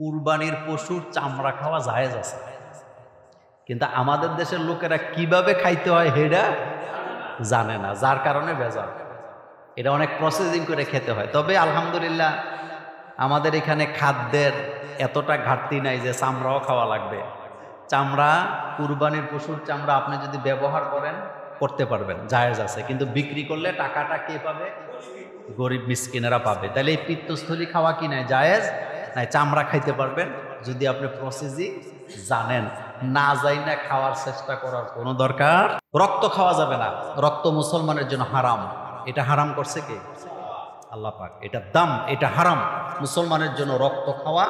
কুরবানির পশুর চামড়া খাওয়া জায়েজ আছে। কিন্তু আমাদের দেশের লোকেরা কীভাবে খাইতে হয় হেডা জানে না, যার কারণে বেজার। এটা অনেক প্রসেসিং করে খেতে হয়। তবে আলহামদুলিল্লাহ, আমাদের এখানে খাদ্যের এতটা ঘাটতি নাই যে চামড়াও খাওয়া লাগবে। চামড়া, কুরবানির পশুর চামড়া আপনি যদি ব্যবহার করেন, করতে পারবেন, জায়েজ আছে। কিন্তু বিক্রি করলে টাকাটা কে পাবে? গরিব মিসকিনেরা পাবে। তাহলে এই পিত্তস্থলী খাওয়া কি নাই? জায়েজ? নাই, চামড়া খাইতে পারবেন। যদি আপনি প্রসেসিং জানেন, না যাই না খাওয়ার চেষ্টা করার কোনো দরকার। রক্ত খাওয়া যাবে না, রক্ত মুসলমানের জন্য হারাম। এটা হারাম করছে কে? আল্লাহ পাক, এটা দাম, এটা হারাম। মুসলমানের জন্য রক্ত খাওয়া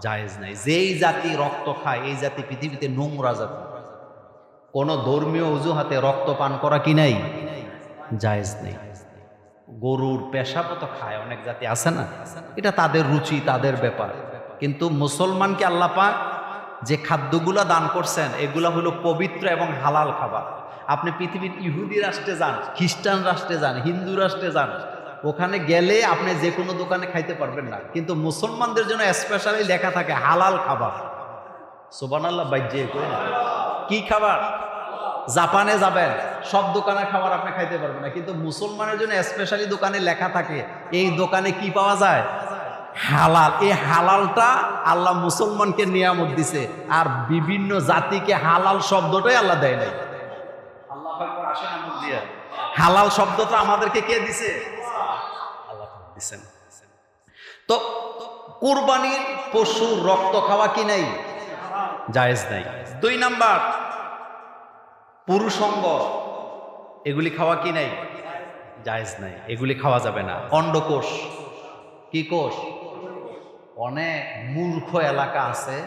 জায়েজ নাই। যেই জাতি রক্ত খায়, এই জাতি পৃথিবীতে নোংরা জাতি। কোন ধর্মীয় অজুহাতে রক্ত পান করা কি নাই? জায়েজ নেই। গরুর পেশা মতো খায়, অনেক জাতি আছে না? এটা তাদের রুচি, তাদের ব্যাপার। কিন্তু মুসলমানকে আল্লাহ পাক যে খাদ্যগুলা দান করছেন, এগুলা হলো পবিত্র এবং হালাল খাবার। আপনি পৃথিবীর ইহুদি রাষ্ট্রে যান, খ্রিস্টান রাষ্ট্রে যান, হিন্দু রাষ্ট্রে যান, ওখানে গেলে আপনি যে কোনো দোকানে খাইতে পারবেন না। কিন্তু মুসলমানদের জন্য স্পেশালি লেখা থাকে হালাল খাবার। সোবান আল্লাহ বাইজে কই কি খাবার? জাপানে যাবেন। সব দোকানের খাবার আপনি খাইতে পারবেন না। কিন্তু মুসলমানের জন্য স্পেশালি দোকানে লেখা থাকে এই দোকানে কি পাওয়া যায়? হালাল। এই হালালটা আল্লাহ মুসলমানকে নিয়ামত দিছে। আর বিভিন্ন জাতিকে হালাল শব্দটাই আল্লাহ দেয় নাই। আল্লাহ আসেন আমল দিয়ে। হালাল শব্দটা আমাদেরকে কে দিছে? আল্লাহ দিছেন। তো কুরবানির পশুর রক্ত খাওয়া কি নাই? জায়েজ নাই। দুই নাম্বার পুরুষঙ্গ এগুলি খাওয়া কি নাই? জায়েজ নাই। এগুলি খাওয়া যাবে না। অন্ডকোষ। কি কোষ? অনেক মূর্খ এলাকা আছে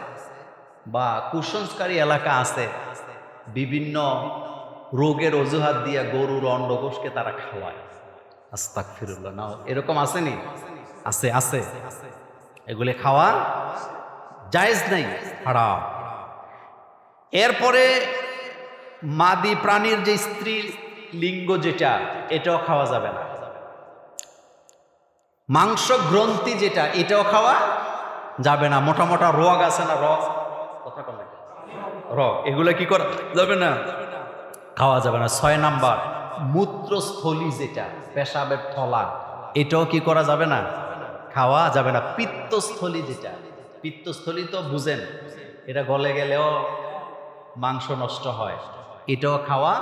বা কুসংস্কারী এলাকা আছে। বিভিন্ন রোগের অজুহাত দিয়ে গরুর অন্ডকোষকে তারা খাওয়ায়। আস্তাক ফিরুল্লাহ না এরকম আসেনি? আছে আছে। এগুলি খাওয়া জায়েজ নাই, হারাম। এরপরে মাদি প্রাণীর যে স্ত্রী লিঙ্গ যেটা, এটাও খাওয়া যাবে না। মাংস গ্রন্থি যেটা, এটাও খাওয়া যাবে না। মোটা মোটা রোগ আছে না রগ? রগ। এগুলো কি করা যাবে না? খাওয়া যাবে না। ছয় নাম্বার, মূত্রস্থলী যেটা, পেশাবের থলা, এটাও কি করা যাবে না? খাওয়া যাবে না। পিত্তস্থলী যেটা, পিত্তস্থলী তো বুঝেন, এটা গলে গেলেও মাংস নষ্ট হয়, এটাও খাওয়া